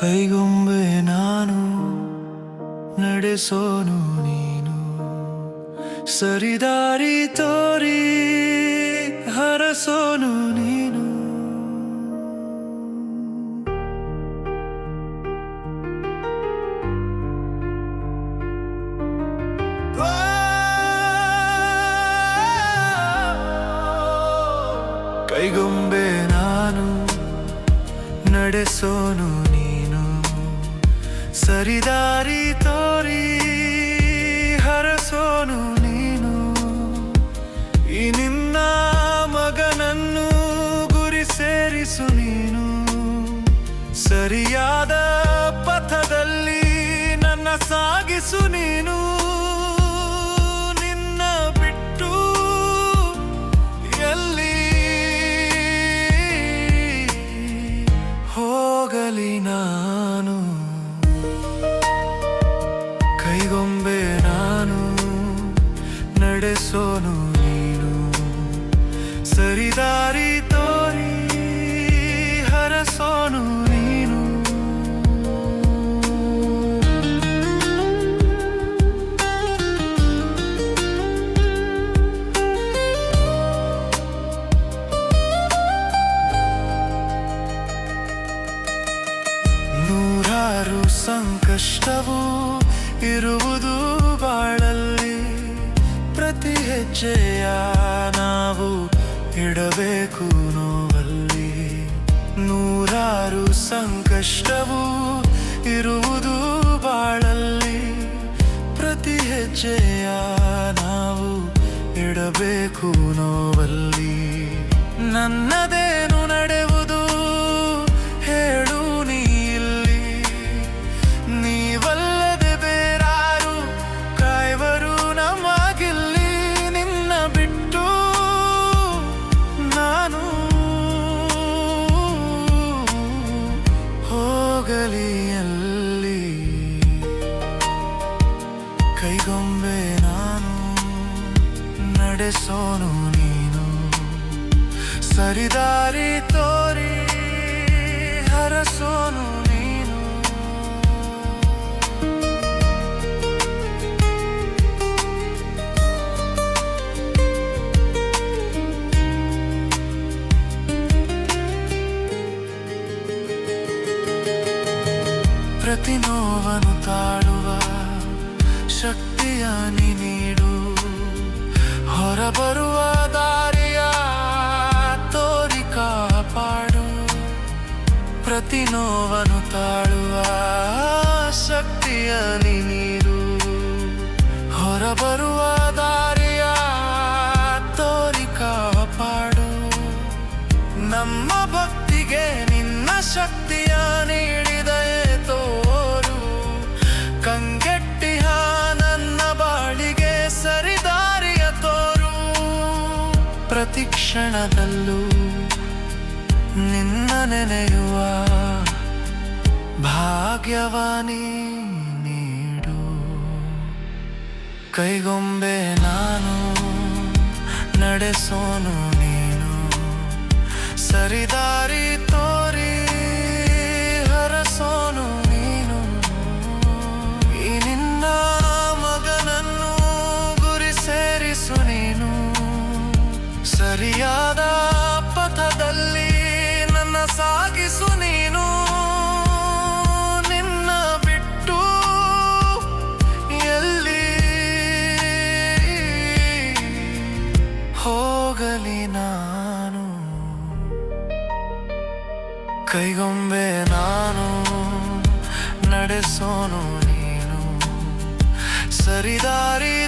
ಕೈಗೊಂಬೆ ನಾನು ನಡೆಸೋನು ನೀನು. ಸರಿದಾರಿ ತೋರಿ ಹರಸೋನು ನೀನು. ಕೈಗೊಂಬೆ ನಾನು ನಡೆಸೋನು ನೀನು. ಸರಿದಾರಿ ತೋರಿ, ಹರಸೋನು ನೀನು. ಈ ನಿನ್ನ ಮಗನನ್ನು ಗುರಿ ಸೇರಿಸು ನೀನು. ಸರಿಯಾದ ಪಥದಲ್ಲಿ ನನ್ನ ಸಾಗಿಸು ನೀನು. ಕೈಗೊಂಬೆ ನಾನು ನಡೆಸೋನು ನೀನು. ಸರಿದಾರಿ ತೋರಿ ಹರಸೋನು ನೀನು. ನೂರಾರು ಸಂಕಷ್ಟವು ಇರುವುದು ಬಾಳಲ್ಲಿ. ಪ್ರತಿ ಹೆಜ್ಜೆಯ ನಾವು ಇಡಬೇಕು ನೋವಲ್ಲಿ. ನೂರಾರು ಸಂಕಷ್ಟವು ಇರುವುದು ಬಾಳಲ್ಲಿ. ಪ್ರತಿ ಹೆಜ್ಜೆಯ ನಾವು ಇಡಬೇಕು ನೋವಲ್ಲಿ. ನನ್ನದೇನು ನಡೆಸೋನು ನೀನು. ಸರಿದಾರಿ ತೋರಿ ಹರಸೋನು ಪ್ರತಿ ನೋವನ್ನು ತಾಳುವ ಶಕ್ತಿಯ ನೀರು ಹೊರಬರುವ ದಾರಿಯ ತೋರಿ ಕಾಪಾಡು ನಮ್ಮ ಭಕ್ತಿಗೆ ನಿನ್ನ ಶಕ್ತಿಯ ನೀಡಿದೆ ತೋರು. ಕಂಗೆಟ್ಟಿಹ ನನ್ನ ಬಾಳಿಗೆ ಸರಿದಾರಿಯ ತೋರು. ಪ್ರತಿ ಕ್ಷಣದಲ್ಲೂ ನಿನ್ನ ನೆನೆಯುವ ಭಾಗ್ಯವಾನಿ ನೀಡು. ಕೈಗೊಂಬೆ ನಾನು ನಡೆಸೋನು ಕೈಗೊಂಬೆ ನಾನು ನಡೆಸೋನು ನೀನು. ಸರಿದಾರಿ